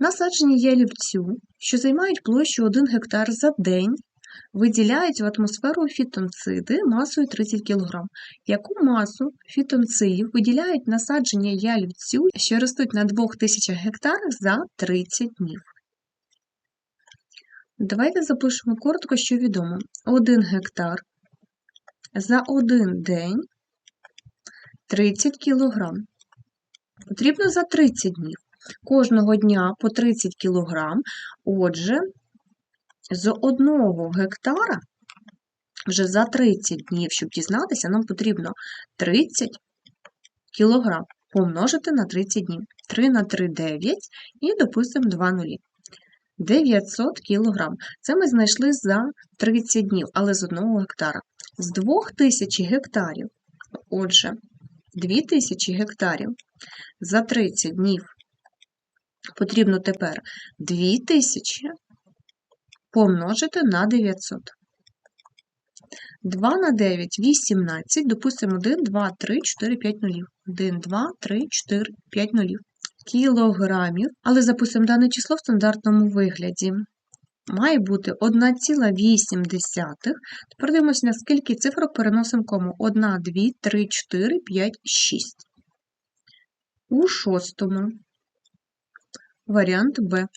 Насадження ялівцю, що займають площу 1 гектар за день, виділяють в атмосферу фітонциди масою 30 кг. Яку масу фітонцидів виділяють насадження ялівцю, що ростуть на 2000 гектарах за 30 днів? Давайте запишемо коротко, що відомо. 1 гектар за один день 30 кг. Потрібно за 30 днів. Кожного дня по 30 кг. Отже, з одного гектара вже за 30 днів, щоб дізнатися, нам потрібно 30 кг помножити на 30 днів. 3 на 3 – 9 і дописуємо 2 нулі. 900 кг. Це ми знайшли за 30 днів, але з одного гектара. З 2000 гектарів, отже, 2000 гектарів за 30 днів потрібно тепер 2000 помножити на 900. 2 на 9 – 18, допустимо 1, 2, 3, 4, 5 нулів. 1, 2, 3, 4, 5 нулів. Кілограмів, але записуємо дане число в стандартному вигляді. Має бути 1,8. Тепер дивимося, на скільки цифрок переносимо кому. 1, 2, 3, 4, 5, 6. У шостому. Варіант Б.